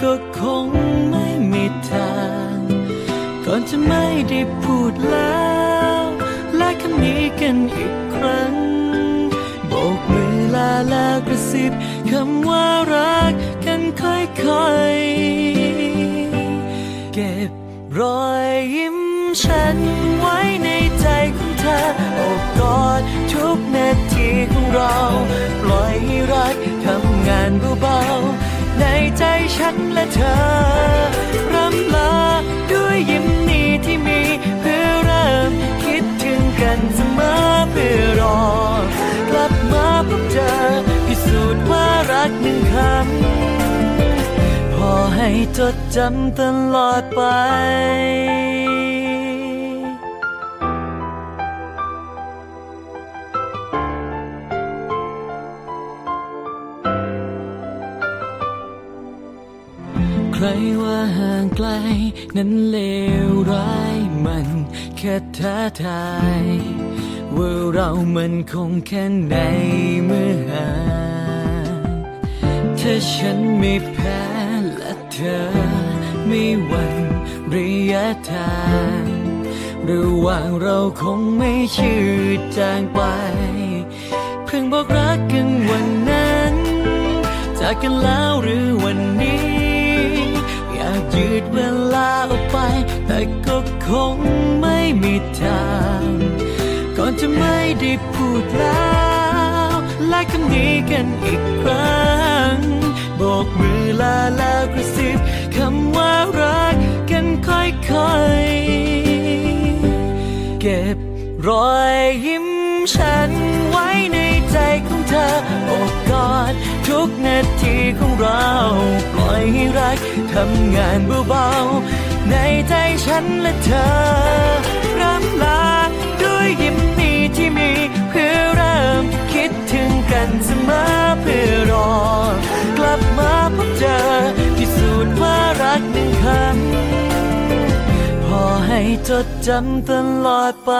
ก็คงไม่มีทางก่อนจะไม่ได้พูดแล้วและคำนี้กันอีกครั้งโบกมือลาแล้วกระซิบคำว่ารักกันค่อยๆ เก็บรอยยิ้มฉันไว้ในใจของเธอโอบกอดทุกนาทีของเรา กหนึ่งคำพอให้จดจำตลอดไปใครว่าห่างไกล นั้นเลวร้ายมันแค่ท้าทาย ว่าเรามันคงแค่ไหนเมื่อห่าง ถ้าฉันไม่แพ้และเธอ ไม่หวั่นระยะทางระหว่างเราคงไม่ชืดจางไป เพิ่งบอกรักกันวันนั้น จากกันแล้วหรือวันนี้ อยากยืดเวลาออกไป แต่ก็คงไม่มีทาง ก่อนจะไม่ได้พูดแล้วและคำนี้กันอีกครั้ง กมือลาแล้วกระซิบคำว่ารักกันค่อยๆ เก็บรอยยิ้มฉันไว้ในใจของเธอโอบกอดทุกนาทีของเรา ปล่อยให้รักทำงานเบาๆ ในใจฉันและเธอรำลา จดจำตลอดไป